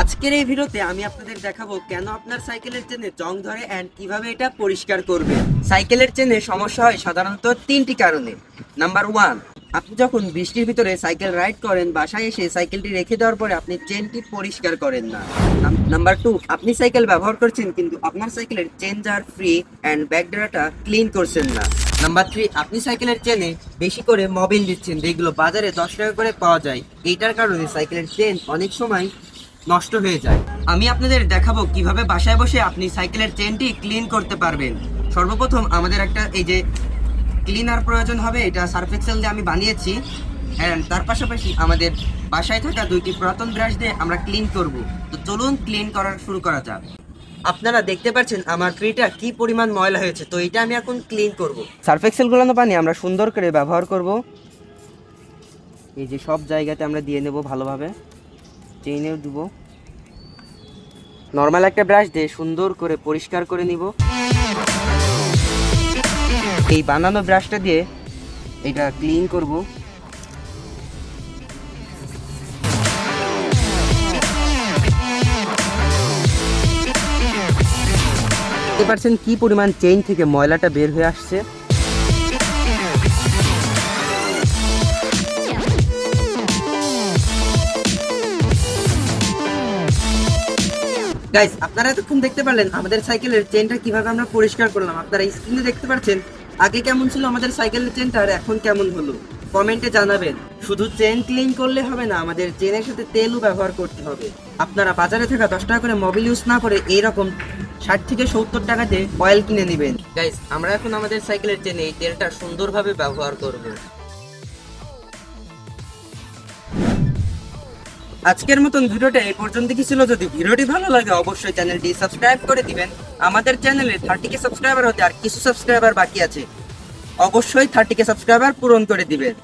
আজকের এই ভিডিওতে আমি আপনাদের দেখাবো কেন আপনার সাইকেলের চেনে জং ধরে অ্যান্ড কীভাবে এটা পরিষ্কার করবে। সাইকেলের চেনে সমস্যা হয় সাধারণত তিনটি কারণে। নাম্বার ওয়ান আপনি যখন বৃষ্টির ভিতরে সাইকেল রাইড করেন, বাসায় এসে সাইকেলটি রেখে দেওয়ার পরে আপনি চেনটি পরিষ্কার করেন না। নাম্বার টু আপনি সাইকেল ব্যবহার করছেন কিন্তু আপনার সাইকেলের চেন জার ফ্রি অ্যান্ড ব্যাক ড্রাটা ক্লিন করছেন না। নাম্বার থ্রি আপনি সাইকেলের চেনে বেশি করে মোবিল দিচ্ছেন, যেগুলো বাজারে দশ টাকা করে পাওয়া যায়। এইটার কারণে সাইকেলের চেন অনেক সময় নষ্ট হয়ে যায়। আমি আপনাদের দেখাবো কীভাবে বাসায় বসে আপনি সাইকেলের চেনটি ক্লিন করতে পারবেন। সর্বপ্রথম আমাদের একটা এই যে ক্লিনার প্রয়োজন হবে, এটা সার্ফ এক্সেল দিয়ে আমি বানিয়েছি। অ্যান্ড তার পাশাপাশি আমাদের বাসায় থাকা দুইটি পুরাতন ব্রাশ দিয়ে আমরা ক্লিন করব। তো চলুন ক্লিন করা শুরু করা যাক। আপনারা দেখতে পাচ্ছেন আমার ট্রিটা কি পরিমাণ ময়লা হয়েছে, তো এটা আমি এখন ক্লিন করব। সার্ফ এক্সেল গুলানো পানি আমরা সুন্দর করে ব্যবহার করব। এই যে সব জায়গাতে আমরা দিয়ে নেব ভালোভাবে। চেইনেও দিব। নর্মাল একটা ব্রাশ দিয়ে সুন্দর করে পরিষ্কার করে নিব। এই বানানো ব্রাশটা দিয়ে এটা ক্লিন করব। পাচ্ছেন কি পরিমাণ চেইন থেকে ময়লাটা বের হয়ে আসছে। গাইস আপনারা এতক্ষণ দেখতে পারলেন আমাদের সাইকেলের চেনটা কীভাবে আমরা পরিষ্কার করলাম। আপনারা স্ক্রিনে দেখতে পাচ্ছেন আগে কেমন ছিল আমাদের সাইকেলের চেনটা আর এখন কেমন হলো? কমেন্টে জানাবেন। শুধু চেন ক্লিন করলে হবে না, আমাদের চেনের সাথে তেলও ব্যবহার করতে হবে। আপনারা বাজারে থাকা দশ টাকা করে মোবিল ইউজ না করে এইরকম ষাট থেকে সত্তর টাকাতে অয়েল কিনে নেবেন। গাইস আমরা এখন আমাদের সাইকেলের চেনে এই তেলটা সুন্দরভাবে ব্যবহার করব। আজকের মতন ভিডিওটা এই পর্যন্ত কি ছিল। যদি ভিডিওটি ভালো লাগে, অবশ্যই চ্যানেলটি সাবস্ক্রাইব করে দিবেন। আমাদের চ্যানেলে থার্টি কে সাবস্ক্রাইবার হতে আর কিছু সাবস্ক্রাইবার বাকি আছে, অবশ্যই থার্টি কে সাবস্ক্রাইবার পূরণ করে দিবেন।